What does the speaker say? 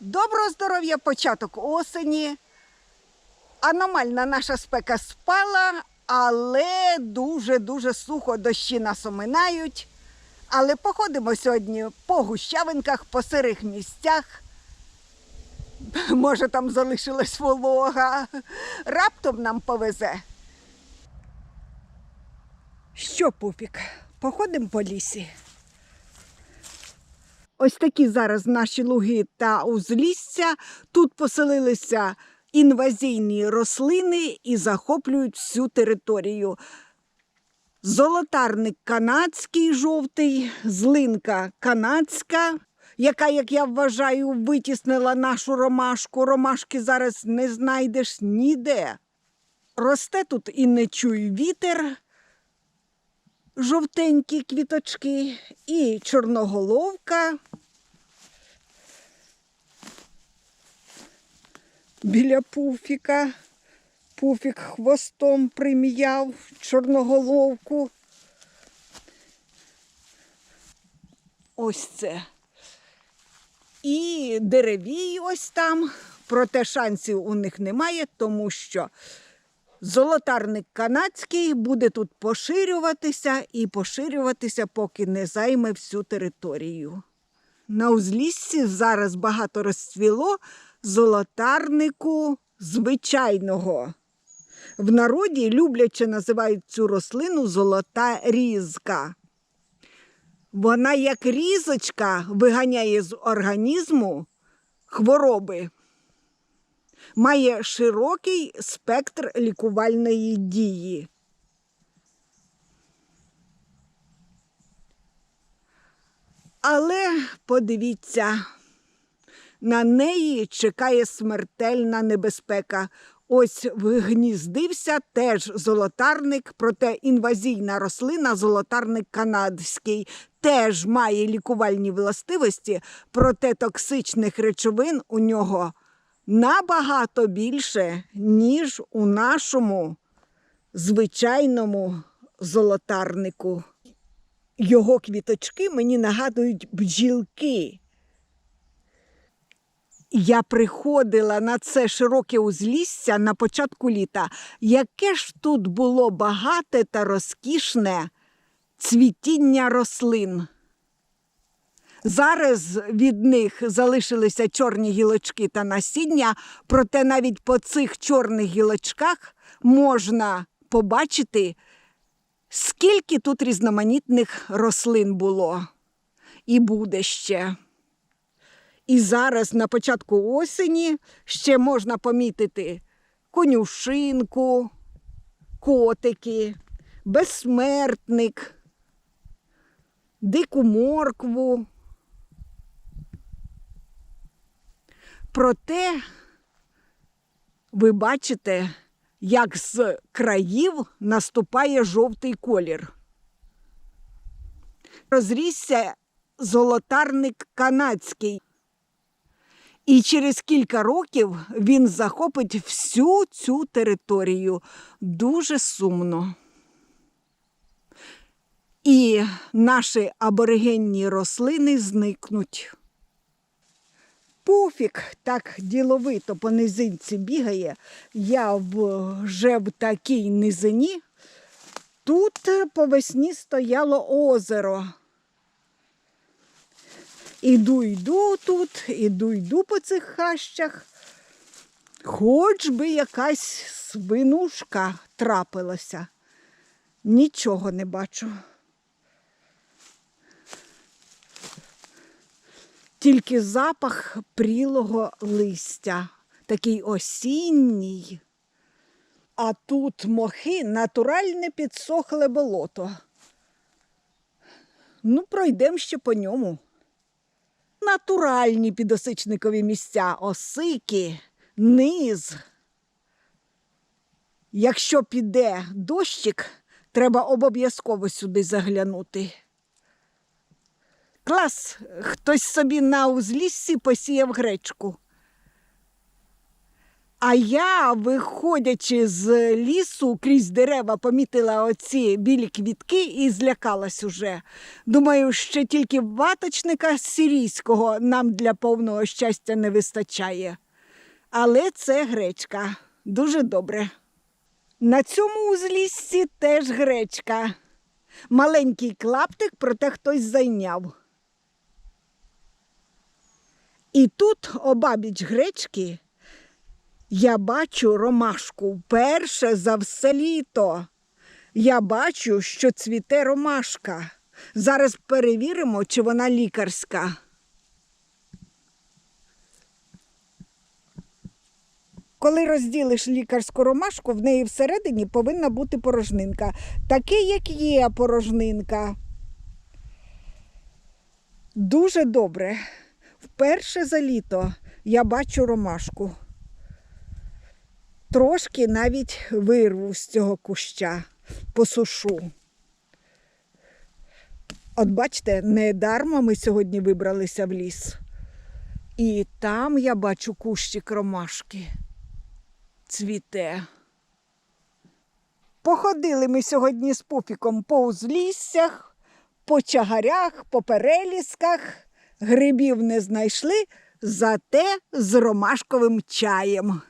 Доброго здоров'я, початок осені. Аномальна наша спека спала, але дуже-дуже сухо дощі нас оминають. Але походимо сьогодні по гущавинках, по сирих місцях. Може, там залишилась волога. Раптом нам повезе. Що, пупік, походимо по лісі? Ось такі зараз наші луги та узлісся. Тут поселилися інвазійні рослини і захоплюють всю територію. Золотарник канадський жовтий, злинка канадська, яка, як я вважаю, витіснила нашу ромашку. Ромашки зараз не знайдеш ніде. Росте тут і не чуй вітер, жовтенькі квіточки, і чорноголовка. Біля пуфіка. Пуфік хвостом прим'яв чорноголовку. Ось це. І деревій ось там. Проте шансів у них немає, тому що золотарник канадський буде тут поширюватися і поширюватися, поки не займе всю територію. На узліссі зараз багато розцвіло золотарнику звичайного. В народі любляче називають цю рослину золота різка. Вона, як різочка, виганяє з організму хвороби, має широкий спектр лікувальної дії. Але подивіться, на неї чекає смертельна небезпека. Ось вгніздився теж золотарник, проте інвазійна рослина, золотарник канадський, теж має лікувальні властивості, проте токсичних речовин у нього набагато більше, ніж у нашому звичайному золотарнику. Його квіточки мені нагадують бджілки. Я приходила на це широке узлісся на початку літа. Яке ж тут було багате та розкішне цвітіння рослин. Зараз від них залишилися чорні гілочки та насіння, проте навіть по цих чорних гілочках можна побачити, скільки тут різноманітних рослин було і буде ще. І зараз на початку осені ще можна помітити конюшинку, котики, безсмертник, дику моркву. Проте ви бачите, як з країв наступає жовтий колір. Розрісся золотарник канадський. І через кілька років він захопить всю цю територію. Дуже сумно. І наші аборигенні рослини зникнуть. Пуфік так діловито по низинці бігає. Я вже в такій низині. Тут по весні стояло озеро. Іду, йду тут, іду, йду по цих хащах. Хоч би якась свинушка трапилася. Нічого не бачу. Тільки запах прілого листя, такий осінній. А тут мохи натуральне підсохле болото. Ну, пройдемо ще по ньому натуральні підосичникові місця, осики, низ. Якщо піде дощик, треба обов'язково сюди заглянути. Клас, хтось собі на узліссі посіяв гречку. А я, виходячи з лісу крізь дерева, помітила оці білі квітки і злякалась уже. Думаю, що тільки ваточника сирійського нам для повного щастя не вистачає. Але це гречка. Дуже добре. На цьому узліссі теж гречка. Маленький клаптик, проте хтось зайняв. І тут обабіч гречки я бачу ромашку вперше за все літо. Я бачу, що цвіте ромашка. Зараз перевіримо, чи вона лікарська. Коли розділиш лікарську ромашку, в неї всередині повинна бути порожнинка. Таке, як є порожнинка. Дуже добре. Вперше за літо я бачу ромашку. Трошки навіть вирву з цього куща, посушу. От бачите, не дарма ми сьогодні вибралися в ліс. І там я бачу кущик ромашки. Цвіте. Походили ми сьогодні з пупіком по узліссях, по чагарях, по перелісках. Грибів не знайшли, зате з ромашковим чаєм.